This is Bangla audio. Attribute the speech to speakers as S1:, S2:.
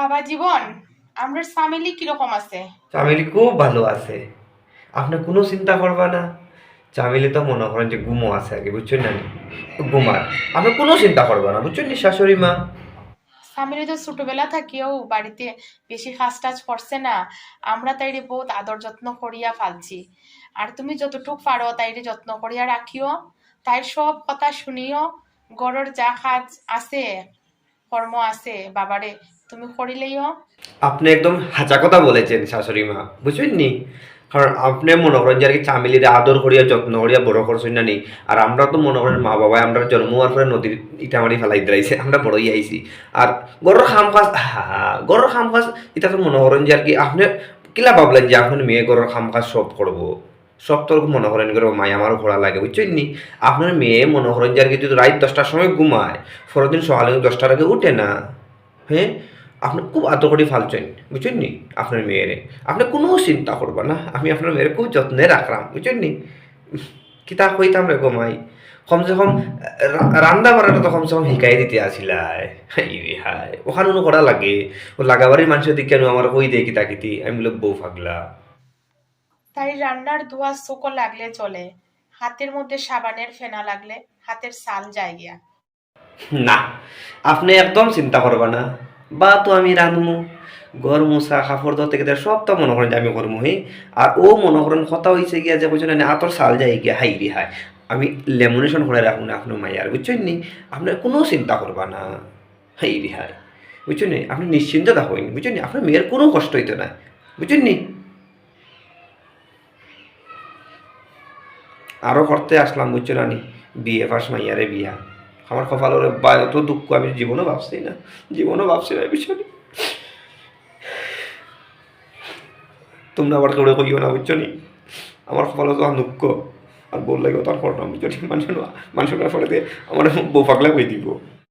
S1: বাবা জীবন আমরা ফ্যামিলি কীরকম আছে?
S2: চামেলি খুব ভালো আছে। আপনি কোনো চিন্তা করবা না। চামেলি তো মনে করেন যে গুমো আছে আগে বুঝছেন না? গুমার। আপনি কোনো চিন্তা করবা না বুঝছেন নি শাশুড়ি মা?
S1: ফ্যামিলি তো ছোটবেলা থাকিও বাড়িতে বেশি কাজ টাজ করছে না। আমরা তাইরে বহুত আদর যত্ন করিয়া ফালছি। আর তুমি যতটুক পারো তাইরে যত্ন করিয়া রাখিও। তাই সব কথা শুনিও। গড়ের যা কাজ আছে কর্ম আছে, বাবারে, তুমি করিলেইও
S2: আপনি একদম হাঁচা কথা বলেছেন শাশুড়ি মা, বুঝছেন নি? কারণ আপনি মনে করেন যে আর কি চামেলিরে আদর করিয়া, যত্ন করিয়া বড় করছেন না নি? আর আমরা তো মনে করেন মা বাবা আমরা জন্ম হওয়ার পরে নদীর ইটামারি ফেলাই দিলাইছে, আমরা বড়ই আইছি। আর গরুর খাম কাজ গরুর খাম কাজ এটা তো মনে করেন যে আর কি আপনি কিলা ভাবলেন যে এখন মেয়ে গরুর খাম কাজ সব করব? সব তো মনে করেন করে মাই আমারও ঘোরা লাগে, বুঝছেন নি? আপনার মেয়ে মনে করেন যে আর কি যদি রাত দশটার সময় ঘুমায় পরের দিন সকালে দশটার আগে উঠে না। হ্যাঁ? আপনি খুব করে ফালছেন, বুঝছেন নি? আপনার মেয়েরে। আপনি কোনো চিন্তা করবা না, আমি আপনার মেয়ের খুব যত্নে রাখলাম, বুঝছেন নি? কিতা কইতাম রে গোমাই কমসে কম রান্না বাড়াটা তো কমসে কম শিকাই দিতে আসিলাই হাই ওখানে কোনো করা লাগে, ও লাগাবাড়ির মানুষের দিকে আমি আমার কই দেয় কিতা কিতি আমি বলে বউ ফাগলা
S1: তাই রান্নার ধোয়া চোখো লাগলে চলে, হাতের মধ্যে সাবানের ফেনা লাগলে হাতের সাল যায় গিয়া।
S2: না, আপনি একদম চিন্তা করবা না বা তো আমি রানমু গর মুসা কাপড় ধরতে গেলে সব তো মনে করেন আমি করমু হি। আর ও মনে করেন কথা হয়েছে গিয়া যে বুঝছেন না আতর সাল যাই গিয়া, হাই রে হাই। আমি লেমিনেশন করে রাখুন না আপনার মাইয়ার, বুঝছেন নি? আপনার কোনো চিন্তা করবা না, হাই রে হাই। বুঝছেন নি? আপনি নিশ্চিন্ত থাকুন, বুঝছেন নি? আপনার মেয়ের কোনো কষ্ট হইতো না, বুঝছেন নি? আরও করতে আসলাম, বুঝছ না নি বিয়ে ফার্স্ট মাইয়ারে বিয়া। আমার কপালের বা এত দুঃখ আমি জীবনও ভাবছি না, জীবনও ভাবছি না বিষয় তোমরা আবার কেউ কইও না, বুঝছ নি? আমার কপালে তো দুঃখ, আর বললে তার করলাম বুঝছ মানুষ মানুষের ফলে আমার বউ পাগলা কই দিব?